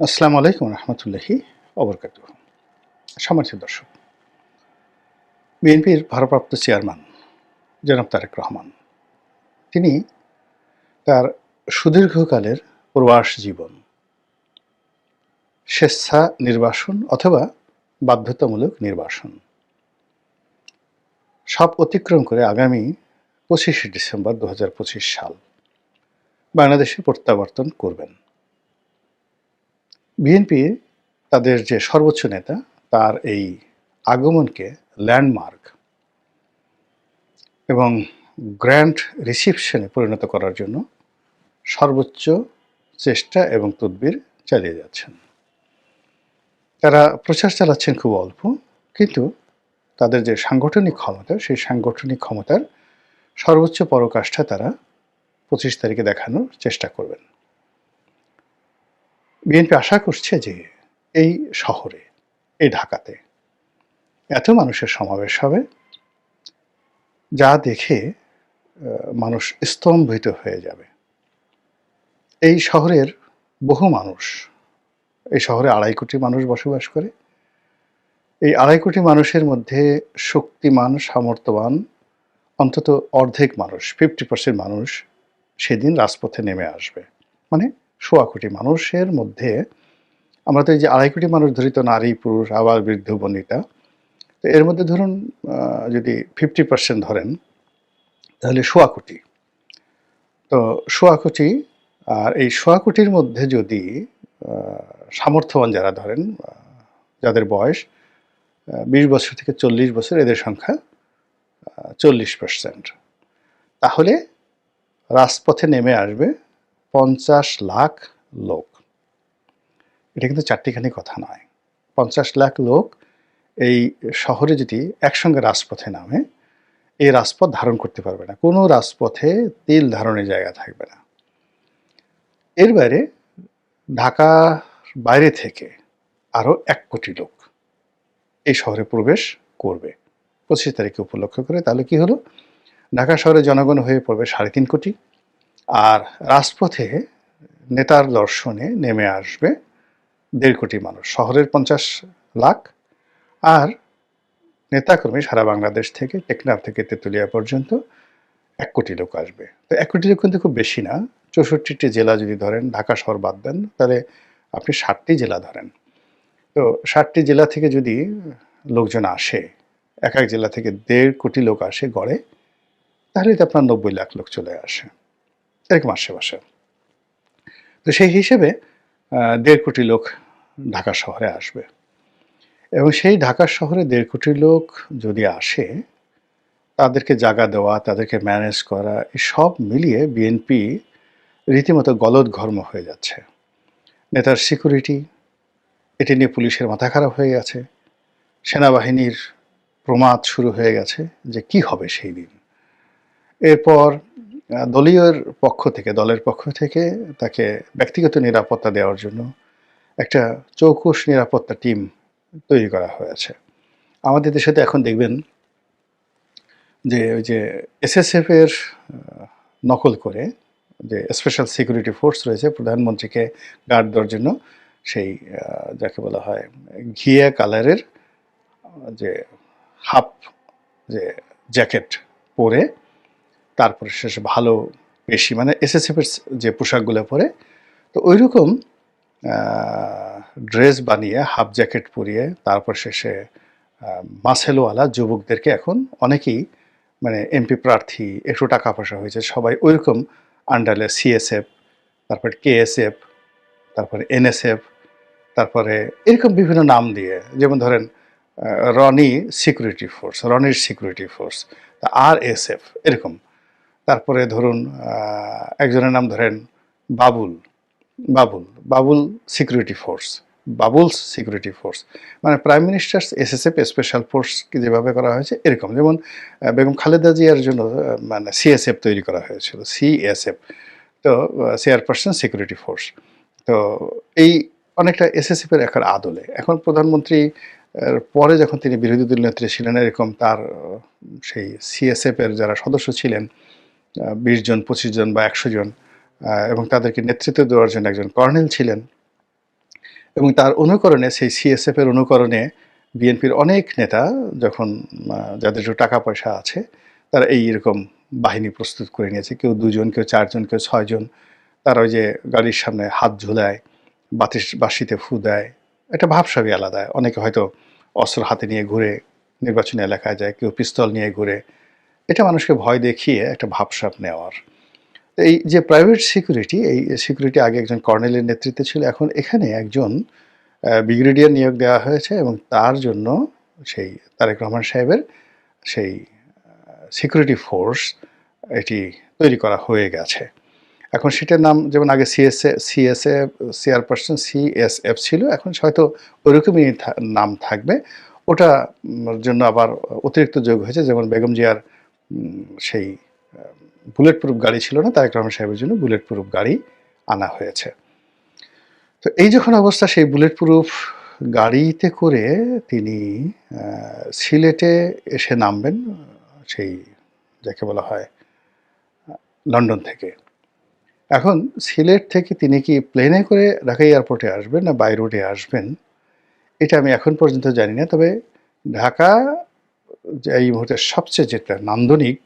আসসালামু আলাইকুম রহমতুল্লাহি অবরকাত সম্মানিত দর্শক, বিএনপির ভারপ্রাপ্ত চেয়ারম্যান জনাব তারেক রহমান, তিনি তার সুদীর্ঘকালের প্রবাস জীবন, স্বেচ্ছা নির্বাসন অথবা বাধ্যতামূলক নির্বাসন, সব অতিক্রম করে আগামী পঁচিশে ডিসেম্বর দু হাজার পঁচিশ সাল বাংলাদেশে প্রত্যাবর্তন করবেন। বিএনপি তাদের যে সর্বোচ্চ নেতা, তার এই আগমনকে ল্যান্ডমার্ক এবং গ্র্যান্ড রিসিপশনে পরিণত করার জন্য সর্বোচ্চ চেষ্টা এবং তদবির চালিয়ে যাচ্ছেন। তারা প্রচার চালাচ্ছেন খুব অল্প, কিন্তু তাদের যে সাংগঠনিক ক্ষমতা, সেই সাংগঠনিক ক্ষমতার সর্বোচ্চ পরকাষ্ঠা তারা পঁচিশ তারিখে দেখানোর চেষ্টা করবেন। বিএনপি আশা করছে যে এই শহরে, এই ঢাকাতে এত মানুষের সমাবেশ হবে যা দেখে মানুষ স্তম্ভিত হয়ে যাবে। এই শহরের বহু মানুষ, এই শহরে আড়াই কোটি মানুষ বসবাস করে। এই আড়াই কোটি মানুষের মধ্যে শক্তিমান, সামর্থ্যবান, অন্তত অর্ধেক মানুষ ফিফটি পার্সেন্ট মানুষ সেদিন রাজপথে নেমে আসবে। মানে সোয়া কোটি মানুষের মধ্যে আমরা তো এই যে আড়াই কোটি মানুষ ধরি তো নারী, পুরুষ, আবার বৃদ্ধ বনিতা তো এর মধ্যে ধরুন যদি ফিফটি পার্সেন্ট ধরেন, তাহলে সোয়া কোটি। তো সোয়া কোটি, আর এই সোয়া কোটির মধ্যে যদি সামর্থ্যবান যারা ধরেন যাদের বয়স বিশ বছর থেকে চল্লিশ বছর, এদের সংখ্যা চল্লিশ পার্সেন্ট তাহলে রাজপথে নেমে আসবে পঞ্চাশ লাখ লোক। এটা কিন্তু চারটিখানি কথা নয়। পঞ্চাশ লাখ লোক এই শহরে যদি একসঙ্গে রাজপথে নামে, এই রাজপথ ধারণ করতে পারবে না। কোনো রাজপথে তিল ধারণের জায়গা থাকবে না। এর বাইরে ঢাকা বাইরে থেকে আরও এক কোটি লোক এই শহরে প্রবেশ করবে। পঁচিশ তারিখে উপলক্ষ করে, তাহলে কি হলো? ঢাকা শহরে জনগণ হয়ে পড়বে সাড়ে তিন কোটি। আর রাজপথে নেতার দর্শনে নেমে আসবে দেড় কোটি মানুষ, শহরের পঞ্চাশ লাখ। আর নেতাকর্মী সারা বাংলাদেশ থেকে, টেকনাফ থেকে তেঁতুলিয়া পর্যন্ত এক কোটি লোক আসবে। তো এক কোটি লোক কিন্তু খুব বেশি না। চৌষট্টিটি জেলা যদি ধরেন, ঢাকা শহর বাদ দেন, তাহলে আপনি ষাটটি জেলা ধরেন। তো ষাটটি জেলা থেকে যদি লোকজন আসে, এক এক জেলা থেকে দেড় কোটি লোক আসে গড়ে, তাহলে তো আপনার নব্বই লাখ লোক চলে আসে। এরকম আশেপাশে তো সেই হিসেবে দেড় কোটি লোক ঢাকা শহরে আসবে। এবং সেই ঢাকা শহরে দেড় কোটি লোক যদি আসে, তাদেরকে জায়গা দেওয়া, তাদেরকে ম্যানেজ করা সব মিলিয়ে বিএনপি রীতিমতো গলদঘর্ম হয়ে যাচ্ছে। নেতার সিকিউরিটি এটি নিয়ে পুলিশের মাথা খারাপ হয়ে গেছে। সেনাবাহিনীর প্রমাদ শুরু হয়ে গেছে যে কি হবে সেই দিন। এরপর আহ, দলীয় পক্ষ থেকে দলের পক্ষ থেকে তাকে ব্যক্তিগত নিরাপত্তা দেওয়ার জন্য একটা চৌকুশ নিরাপত্তা টিম তৈরি করা হয়েছে। আমাদের দেশে তো এখন দেখবেন যে ওই যে এসএসএফ এর নকল করে যে স্পেশাল সিকিউরিটি ফোর্স রয়েছে প্রধানমন্ত্রীকে গার্ড দেওয়ার জন্য সেই যাকে বলা হয় ঘিয়া কালারের যে হাফ যে জ্যাকেট পরে তারপরে শেষে ভালো বেশি মানে এসএসএফ এর যে পোশাকগুলো পরে, তো ওই রকম ড্রেস বানিয়ে হাফ জ্যাকেট পরিয়ে, তারপর শেষে মাসেলওয়ালা যুবকদেরকে এখন অনেকেই মানে এমপি প্রার্থী, একটু টাকা পয়সা হয়েছে, সবাই ওইরকম আন্ডারে সিএসএফ তারপরে কেএসএফ তারপরে এনএসএফ তারপরে এরকম বিভিন্ন নাম দিয়ে, যেমন ধরেন রনি সিকিউরিটি ফোর্স রনির security force R S F এরকম। তারপরে ধরুন একজনের নাম ধরেন Babul Babul Babul security force Babul's security force মানে প্রাইম মিনিস্টার্স এসএসএফ স্পেশাল ফোর্সকে যেভাবে করা হয়েছে এরকম। যেমন বেগম খালেদা জিয়ার জন্য মানে সিএসএফ তৈরি করা হয়েছিল সিএসএফ তো চেয়ারপারসন সিকিউরিটি ফোর্স তো, এই অনেকটা এসএসএফ এর একার আদলে। এখন প্রধানমন্ত্রী পরে যখন তিনি বিরোধী দল নেত্রী ছিলেন, এরকম তার সেই সিএসএফ এর যারা সদস্য ছিলেন বিশ জন, পঁচিশ জন বা একশো জন এবং তাদেরকে নেতৃত্ব দেওয়ার জন্য একজন কর্নেল ছিলেন। এবং তার অনুকরণে, সেই সিএসএফ এর অনুকরণে বিএনপির অনেক নেতা যখন যাদের টাকা পয়সা আছে, তারা এই এরকম বাহিনী প্রস্তুত করে নিয়েছে। কেউ দুজন, কেউ চারজন, কেউ ছয়জন তারা ওই যে গাড়ির সামনে হাত ঝুলায়, বাতিস বাসিতে ফু দেয়। একটা ভাবসাবই আলাদা। অনেকে হয়তো অস্ত্র হাতে নিয়ে ঘুরে নির্বাচনী এলাকায় যায়, কেউ পিস্তল নিয়ে ঘুরে এটা মানুষকে ভয় দেখিয়ে একটা ভাবসাপ নেওয়ার। এই যে প্রাইভেট সিকিউরিটি এই সিকিউরিটি আগে একজন কর্নেলের নেতৃত্বে ছিল, এখন এখানে একজন ব্রিগেডিয়ার নিয়োগ দেওয়া হয়েছে এবং তার জন্য সেই তারেক রহমান সাহেবের সেই সিকিউরিটি ফোর্স এটি তৈরি করা হয়ে গেছে। এখন সেটার নাম, যেমন আগে সিএসএ সিএসএ চেয়ারপারসন সিএসএফ ছিল, এখন হয়তো ওইরকমই নাম থাকবে। ওটা জন্য আবার অতিরিক্ত যোগ হয়েছে, যেমন বেগম জিয়ার সেই বুলেট প্রুফ গাড়ি ছিল না, তারেক রহমান সাহেবের জন্য বুলেট প্রুফ গাড়ি আনা হয়েছে। তো এই যখন অবস্থা, সেই বুলেট প্রুফ গাড়িতে করে তিনি সিলেটে এসে নামবেন, সেই যাকে বলা হয় লন্ডন থেকে। এখন সিলেট থেকে তিনি কি প্লেনে করে ঢাকা এয়ারপোর্টে আসবেন না বাই রোডে আসবেন, এটা আমি এখন পর্যন্ত জানি না, তবে ঢাকা এই মুহূর্তে সবচেয়ে যেটা নান্দনিক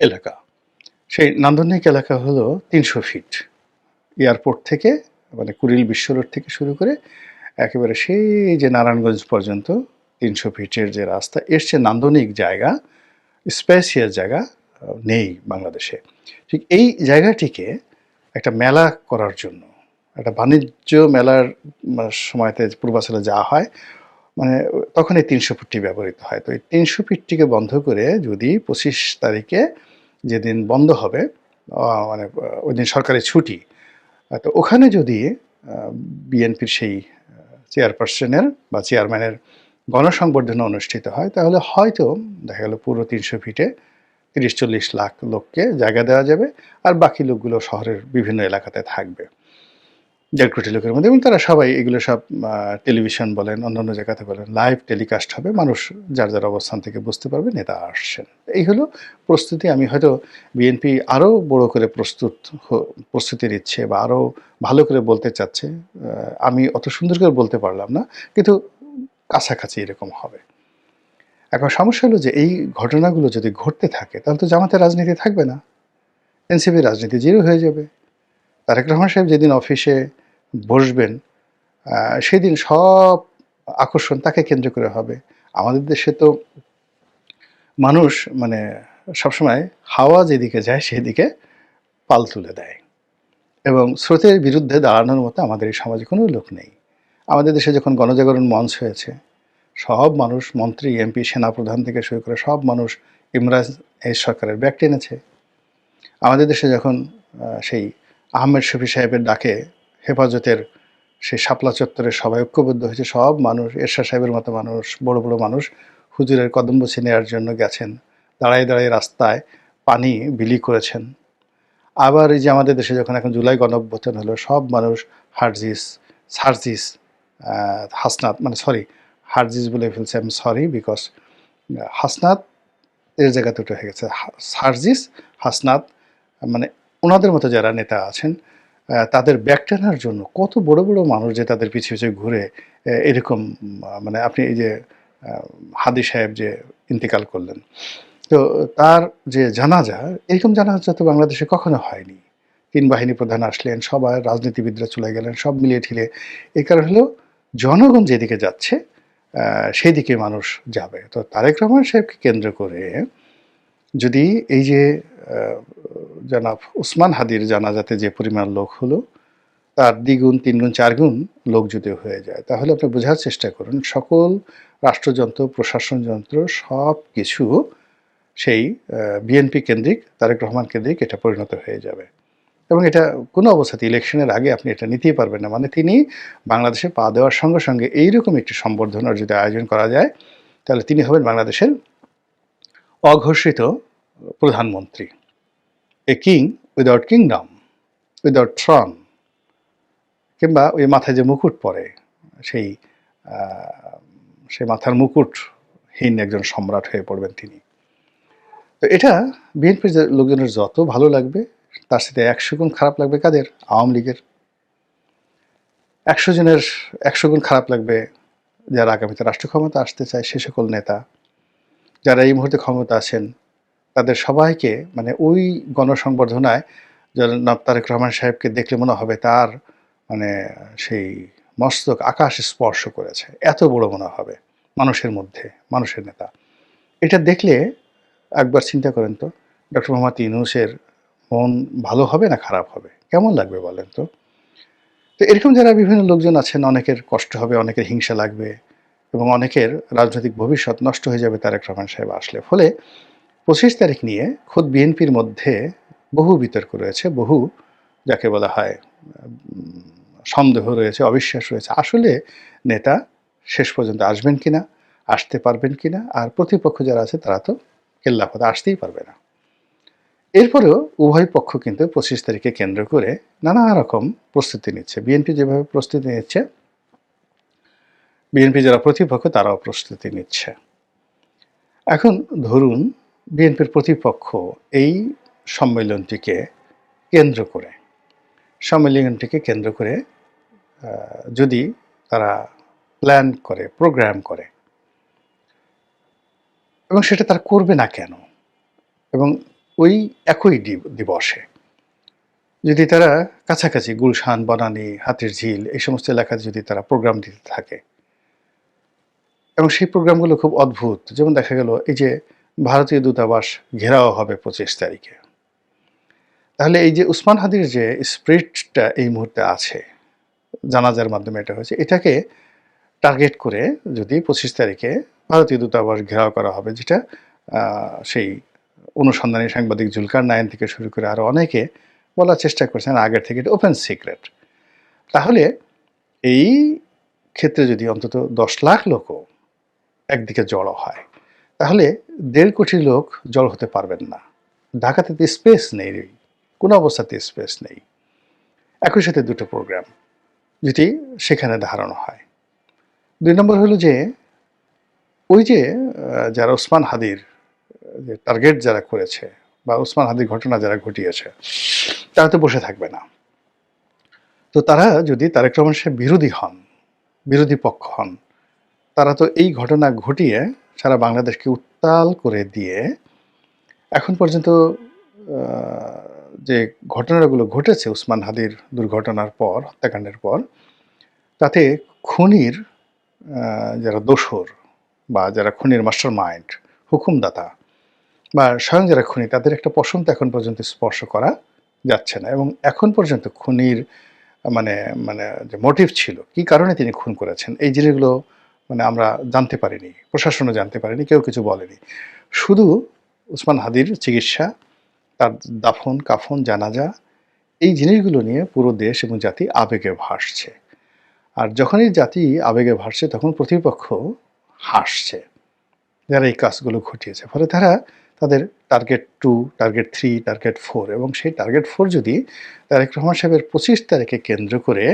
এলাকা, সেই নান্দনিক এলাকা হলো তিনশো ফিট। এয়ারপোর্ট থেকে মানে কুড়িল বিশ্ব রোড থেকে শুরু করে একেবারে সেই যে নারায়ণগঞ্জ পর্যন্ত তিনশো ফিটের যে রাস্তা, এর চেয়ে নান্দনিক জায়গা স্পেসিয়াস জায়গা নেই বাংলাদেশে। ঠিক এই জায়গাটিকে একটা মেলা করার জন্য, একটা বাণিজ্য মেলার সময়তে পূর্বাচলে যাওয়া হয়। মানে তখন এই তিনশো ফিটটি ব্যবহৃত হয়। তো এই তিনশো ফিটটিকে বন্ধ করে যদি পঁচিশ তারিখে যেদিন বন্ধ হবে মানে ওই দিন সরকারি ছুটি তো ওখানে যদি বিএনপির সেই চেয়ারপারসনের বা চেয়ারম্যানের গণসংবর্ধনা অনুষ্ঠিত হয়, তাহলে হয়তো দেখা গেল পুরো তিনশো ফিটে তিরিশ চল্লিশ লাখ লোককে জায়গা দেওয়া যাবে, আর বাকি লোকগুলো শহরের বিভিন্ন এলাকাতে থাকবে। দেড় কোটি লোকের মধ্যে, এবং তারা সবাই এগুলো সব টেলিভিশন বলেন, অন্যান্য জায়গাতে বলেন, লাইভ টেলিকাস্ট হবে, মানুষ যার যার অবস্থান থেকে বুঝতে পারবে, নেতা আসছেন। এই হলো প্রস্তুতি, আমি হয়তো বিএনপি আরও বড় করে প্রস্তুত প্রস্তুতি নিচ্ছে বা আরও ভালো করে বলতে চাচ্ছে আমি অত সুন্দর করে বলতে পারলাম না, কিন্তু কাছাকাছি এরকম হবে। এখন সমস্যা হলো যে এই ঘটনাগুলো যদি ঘটতে থাকে, তাহলে তো জামাতের রাজনীতি থাকবে না। এনসিপির রাজনীতি জিরো হয়ে যাবে। তারেক রহমান সাহেব যেদিন অফিসে বসবেন সেদিন সব আকর্ষণ তাকে কেন্দ্র করে হবে। আমাদের দেশে তো মানুষ মানে সবসময় হাওয়া যেদিকে যায়, সেদিকে পাল তুলে দেয়। এবং স্রোতের বিরুদ্ধে দাঁড়ানোর মতো আমাদের এই সমাজে কোনো লোক নেই। আমাদের দেশে যখন গণজাগরণ মঞ্চ হয়েছে, সব মানুষ, মন্ত্রী, এমপি, সেনাপ্রধান থেকে শুরু করে সব মানুষ ইমরাজ এই সরকারের ব্যাগ টেনেছে। আমাদের দেশে যখন সেই আহমেদ শফি সাহেবের ডাকে হেফাজতের সেই শাপলা চত্বরে সবাই ঐক্যবদ্ধ হয়েছে। সব মানুষ এরশা সাহেবের মতো মানুষ, বড় বড় মানুষ হুজুরের কদম বসে নেওয়ার জন্য গেছেন। দাঁড়ায় দাঁড়ায় রাস্তায় পানি বিলি করেছেন। আবার এই যে আমাদের দেশে যখন এখন জুলাই গণঅভ্যুত্থান হলো, সব মানুষ হার্জিস, সার্জিস হাসনাত মানে সরি, হার্জিস বলে ফেলছে, আমি সরি, বিকজ হাসনাত এর জায়গাতে ওটা হয়ে গেছে। সার্জিস, হাসনাত মানে ওনাদের মতো যারা নেতা আছেন তাদের ব্যাগ টানার জন্য কত বড় বড় মানুষ যে তাদের পিছিয়ে পিছিয়ে ঘুরে এরকম মানে আপনি এই যে হাদি সাহেব যে ইন্তেকাল করলেন। তো তার যে জানাজা, এরকম জানাজা তো বাংলাদেশে কখনো হয়নি। তিন বাহিনী প্রধান আসলেন, সবাই রাজনীতিবিদরা চলে গেলেন, সব মিলিয়ে ঠিলে। এই কারণ হলো, জনগণ যেদিকে যাচ্ছে সেই দিকে মানুষ যাবে। তো তারেক রহমান সাহেবকে কেন্দ্র করে যদি এই যে জনাব উসমান হাদির জানাজাতে যে পরিমাণ লোক হলো, তার দ্বিগুণ, তিনগুণ, চারগুণ লোক যদি হয়ে যায়, তাহলে আপনি বোঝার চেষ্টা করুন, সকল রাষ্ট্রযন্ত্র প্রশাসন যন্ত্র সব কিছু সেই বিএনপি কেন্দ্রিক, তারেক রহমান কেন্দ্রিক এটা পরিণত হয়ে যাবে। এবং এটা কোনো অবস্থাতে ইলেকশনের আগে আপনি এটা নিতেই পারবেন না। মানে তিনি বাংলাদেশে পা দেওয়ার সঙ্গে সঙ্গে এইরকম একটি সম্বর্ধনার যদি আয়োজন করা যায়, তাহলে তিনি হবেন বাংলাদেশের অঘোষিত প্রধানমন্ত্রী। A king without kingdom without throne কিংবা ওই মাথায় যে মুকুট পরে, সেই সেই মাথার মুকুটহীন একজন সম্রাট হয়ে পড়বেন তিনি। তো এটা বিএনপির লোকজনের যত ভালো লাগবে, তার সাথে একশো গুণ খারাপ লাগবে কাদের? আওয়ামী লীগের। একশো জনের, একশো গুণ খারাপ লাগবে যারা আগামীতে রাষ্ট্র ক্ষমতা আসতে চায়, সে সকল নেতা যারা এই মুহূর্তে ক্ষমতা আছেন, তাদের সবাইকে মানে ওই গণসংবর্ধনায় জনাব তারেক রহমান সাহেবকে দেখলে মনে হবে তার মানে সেই মস্তক আকাশ স্পর্শ করেছে। এত বড় মনে হবে মানুষের মধ্যে, মানুষের নেতা। এটা দেখলে একবার চিন্তা করেন তো, ডক্টর মোহাম্মদ ইউনুসের মন ভালো হবে না খারাপ হবে? কেমন লাগবে বলেন তো? তো এরকম যারা বিভিন্ন লোকজন আছেন, অনেকের কষ্ট হবে, অনেকের হিংসা লাগবে এবং অনেকের রাজনৈতিক ভবিষ্যৎ নষ্ট হয়ে যাবে তারেক রহমান সাহেব আসলে। ফলে পঁচিশ তারিখ নিয়ে খোদ বিএনপির মধ্যে বহু বিতর্ক রয়েছে, বহু যাকে বলা হয় সন্দেহ রয়েছে, অবিশ্বাস রয়েছে। আসলে নেতা শেষ পর্যন্ত আসবেন কিনা, আসতে পারবেন কিনা, আর প্রতিপক্ষ যারা আছে তারা তো কেল্লাফতে আসতেই পারবে না। এরপরেও উভয় পক্ষ কিন্তু পঁচিশ তারিখে কেন্দ্র করে নানা রকম প্রস্তুতি নিচ্ছে। বিএনপি যেভাবে প্রস্তুতি নিচ্ছে বিএনপি যারা প্রতিপক্ষ, তারাও প্রস্তুতি নিচ্ছে। এখন ধরুন, বিএনপির প্রতিপক্ষ এই সম্মেলনটিকে কেন্দ্র করে, সম্মেলনটিকে কেন্দ্র করে যদি তারা প্ল্যান করে, প্রোগ্রাম করে, এবং সেটা তারা করবে না কেন? এবং ওই একই দিবসে যদি তারা কাছাকাছি, গুলশান, বনানী হাতির ঝিল এই সমস্ত এলাকায় যদি তারা প্রোগ্রাম দিতে থাকে এবং সেই প্রোগ্রামগুলো খুব অদ্ভুত। যেমন দেখা গেল, এই যে ভারতীয় দূতাবাস ঘেরাও হবে পঁচিশ তারিখে। তাহলে এই যে উসমান হাদির যে স্প্রিটটা এই মুহূর্তে আছে, জানাজার মাধ্যমে এটা হয়েছে, এটাকে টার্গেট করে যদি পঁচিশ তারিখে ভারতীয় দূতাবাস ঘেরাও করা হবে, যেটা সেই অনুসন্ধানী সাংবাদিক জুলকার নায়ন থেকে শুরু করে আরও অনেকে বলার চেষ্টা করছেন, আগের থেকে এটা ওপেন সিক্রেট। তাহলে এই ক্ষেত্রে যদি অন্তত দশ লাখ লোকও একদিকে জড়ো হয়। তাহলে দেড় কোটি লোক জড়ো হতে পারবেন না। ঢাকাতে তো স্পেস নেই। কোনো অবস্থাতে স্পেস নেই। একই সাথে দুটো প্রোগ্রাম যেটি সেখানে ধারণা হয়। দুই নম্বর হলো যে, ওই যে যারা ওসমান হাদির, যে টার্গেট যারা করেছে বা ওসমান হাদির ঘটনা যারা ঘটিয়েছে, তারা তো বসে থাকবে না। তো তারা যদি তারেক রহমান সাহেব বিরোধী হন, বিরোধী পক্ষ হন তারা তো এই ঘটনা ঘটিয়ে সারা বাংলাদেশকে উত্তাল করে দিয়ে এখন পর্যন্ত যে ঘটনাগুলো ঘটেছে উসমান হাদির দুর্ঘটনার পর, হত্যাকাণ্ডের পর, তাতে খুনির যারা দোসর বা যারা খুনির মাস্টার মাইন্ড হুকুমদাতা বা স্বয়ং যারা খুনি, তাদের একটা পশমতা এখন পর্যন্ত স্পর্শ করা যাচ্ছে না এবং এখন পর্যন্ত খুনির মানে মানে যে মোটিভ ছিল, কি কারণে তিনি খুন করেছেন, এই জিনিসগুলো মানে আমরা জানতে পারিনি, প্রশাসনও জানতে পারিনি, কেউ কিছু বলেনি। শুধু উসমান হাদির চিকিৎসা, তার দাফন, কাফন, জানাজা, এই জিনিসগুলো নিয়ে পুরো দেশ এবং জাতি আবেগে ভাসছে। আর যখনই জাতি আবেগে ভাসছে, তখন প্রতিপক্ষ হাসছে, যারা এই কাজগুলো ঘটিয়েছে। ফলে তারা তাদের target two target three target four এবং সেই টার্গেট ফোর যদি তারেক রহমান সাহেবের পঁচিশ তারিখে কেন্দ্র করে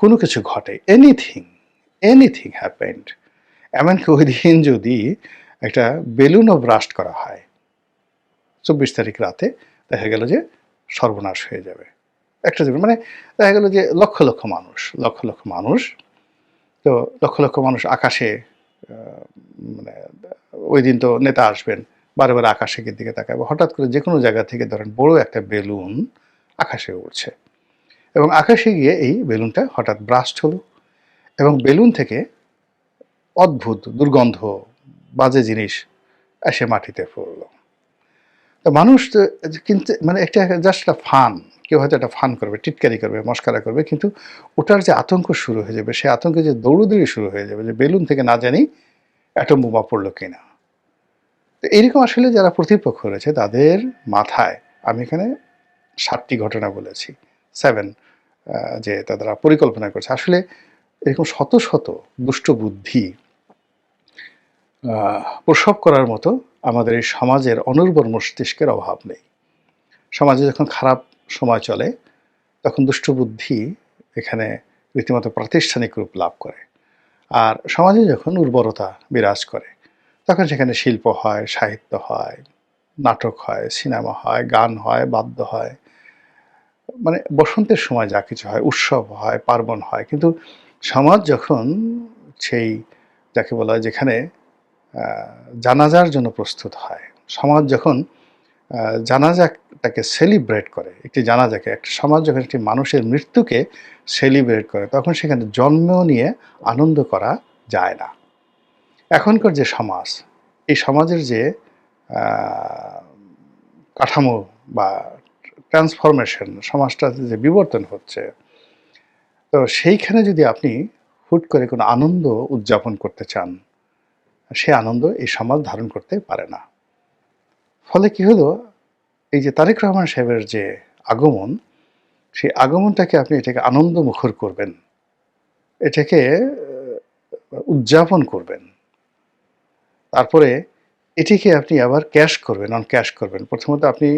কোনো কিছু ঘটে এনিথিং এনিথিং হ্যাপেন্ড এমনকি ওই দিন যদি একটা বেলুনও ব্রাস্ট করা হয়, চব্বিশ তারিখ রাতে দেখা গেল যে সর্বনাশ হয়ে যাবে। একটা জীবন মানে দেখা গেল যে লক্ষ লক্ষ মানুষ, লক্ষ লক্ষ মানুষ, তো লক্ষ লক্ষ মানুষ আকাশে মানে ওই দিন তো নেতা আসবেন, বারে বারে আকাশের দিকে তাকাবে হঠাৎ করে যে কোনো জায়গা থেকে ধরেন বড় একটা বেলুন আকাশে উঠছে এবং আকাশে গিয়ে এই বেলুনটা হঠাৎ ব্রাস্ট হলো। এবং বেলুন থেকে অদ্ভুত, দুর্গন্ধ, বাজে জিনিস এসে মাটিতে পড়ল। তো মানুষ কিন্তু মানে একটা জাস্ট একটা ফান, কেউ হয়তো একটা ফান করবে, টিটকারি করবে, মস্কারা করবে, কিন্তু ওটার যে আতঙ্ক শুরু হয়ে যাবে সেই আতঙ্কে যে দৌড়দৌড়ি শুরু হয়ে যাবে যে বেলুন থেকে না জানি অ্যাটম বোমা পড়ল কিনা। তো এইরকম আসলে যারা প্রতিপক্ষ রয়েছে, তাদের মাথায় আমি এখানে সাতটি ঘটনা বলেছি সেভেন যে তারা পরিকল্পনা করছে। আসলে এরকম শত শত দুষ্ট বুদ্ধি প্রসব করার মতো আমাদের এই সমাজের অনুর্বর মস্তিষ্কের অভাব নেই। সমাজে যখন খারাপ সময় চলে, তখন দুষ্ট বুদ্ধি এখানে রীতিমতো প্রাতিষ্ঠানিক রূপ লাভ করে। আর সমাজে যখন উর্বরতা বিরাজ করে, তখন সেখানে শিল্প হয়, সাহিত্য হয়, নাটক হয়, সিনেমা হয়, গান হয়, বাদ্য হয়। মানে বসন্তের সময় যা কিছু হয়, উৎসব হয়, পার্বণ হয়, কিন্তু সমাজ যখন সেই, যাকে বলা হয় যেখানে জানাজার জন্য প্রস্তুত হয়, সমাজ যখন জানাজাটাকে সেলিব্রেট করে, একটি জানাজাকে, একটা সমাজ যখন একটি মানুষের মৃত্যুকে সেলিব্রেট করে, তখন সেখানে জন্ম নিয়ে আনন্দ করা যায় না। এখনকার যে সমাজ, এই সমাজের যে কাঠামো বা ট্রান্সফরমেশন, সমাজটাতে যে বিবর্তন হচ্ছে তো সেইখানে যদি আপনি হুট করে কোনো আনন্দ উদযাপন করতে চান, সে আনন্দ এই সমাজ ধারণ করতে পারে না। ফলে কি হলো? এই যে তারেক রহমান সাহেবের যে আগমন, সেই আগমনটাকে আপনি এটাকে আনন্দ মুখর করবেন, এটাকে উদযাপন করবেন। তারপরে এটিকে আপনি আবার ক্যাশ করবেন, অন ক্যাশ করবেন। প্রথমত আপনি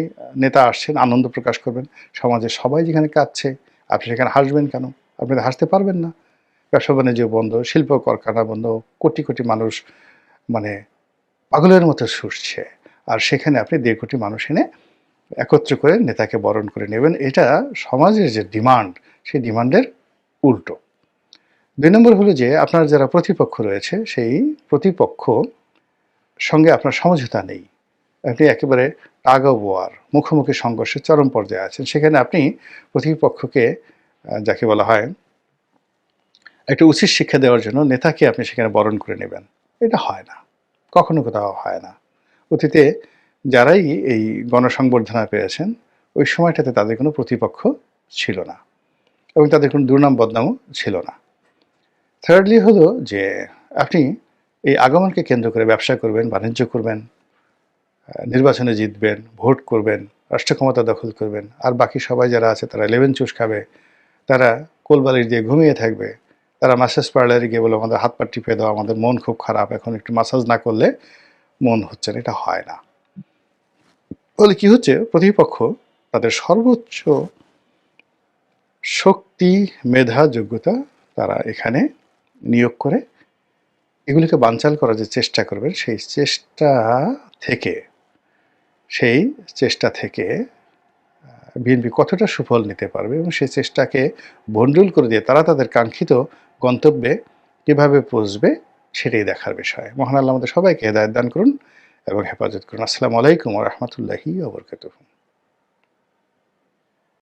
নেতা আসছেন, আনন্দ প্রকাশ করবেন, সমাজের সবাই যেখানে কাঁদছে, আপনি সেখানে হাসবেন কেন? আপনি হাসতে পারবেন না। ব্যবসা বাণিজ্য বন্ধ, শিল্প কারখানা বন্ধ, কোটি কোটি মানুষ মানে পাগলের মতো ছুটছে আর সেখানে আপনি দেড় কোটি মানুষ এনে একত্র করে নেতাকে বরণ করে নেবেন। এটা সমাজের যে ডিমান্ড, সেই ডিমান্ডের উল্টো। দুই নম্বর হলো যে, আপনার যারা প্রতিপক্ষ রয়েছে, সেই প্রতিপক্ষ সঙ্গে আপনার সমঝোতা নেই। আপনি একেবারে টাগ ওয়ার মুখোমুখি সংঘর্ষের চরম পর্যায়ে আছেন। সেখানে আপনি প্রতিপক্ষকে যাকে বলা হয়, একটা উচিত শিক্ষা দেওয়ার জন্য নেতাকে আপনি সেখানে বরণ করে নেবেন। এটা হয় না। কখনো কোথাও হয় না। অতীতে যারাই এই গণসংবর্ধনা পেয়েছেন, ওই সময়টাতে তাদের কোনো প্রতিপক্ষ ছিল না এবং তাদের কোনো দুর্নাম বদনামও ছিল না। থার্ডলি হলো যে, আপনি এই আগমনকে কেন্দ্র করে ব্যবসা করবেন, বাণিজ্য করবেন নির্বাচনে জিতবেন, ভোট করবেন রাষ্ট্র ক্ষমতা দখল করবেন, আর বাকি সবাই যারা আছে তারা লেভেন চুষ খাবে। তারা কোলবালির দিয়ে ঘুমিয়ে থাকবে। তারা মাসাজ পার্লারে গিয়ে বলে আমাদের হাত পা টিপে দাও, আমাদের মন খুব খারাপ, এখন একটু মাসাজ না করলে মন হচ্ছে না। এটা হয় না। বলে কি হচ্ছে? প্রতিপক্ষ তাদের সর্বোচ্চ শক্তি, মেধা, যোগ্যতা তারা এখানে নিয়োগ করে। এগুলিকে বানচাল করার যে চেষ্টা করবেন, সেই চেষ্টা থেকে, সেই চেষ্টা থেকে বিএনপি কতটা সুফল নিতে পারবে এবং সেই চেষ্টাকে ভণ্ডুল করে দিয়ে তারা তাদের কাঙ্ক্ষিত গন্তব্যে কীভাবে পৌঁছবে সেটাই দেখার বিষয়। মহান আল্লাহ আমাদের সবাইকে হেদায়ত দান করুন এবং হেফাজত করুন। আসসালামু আলাইকুম রহমতুল্লাহি ওবরকাতুহ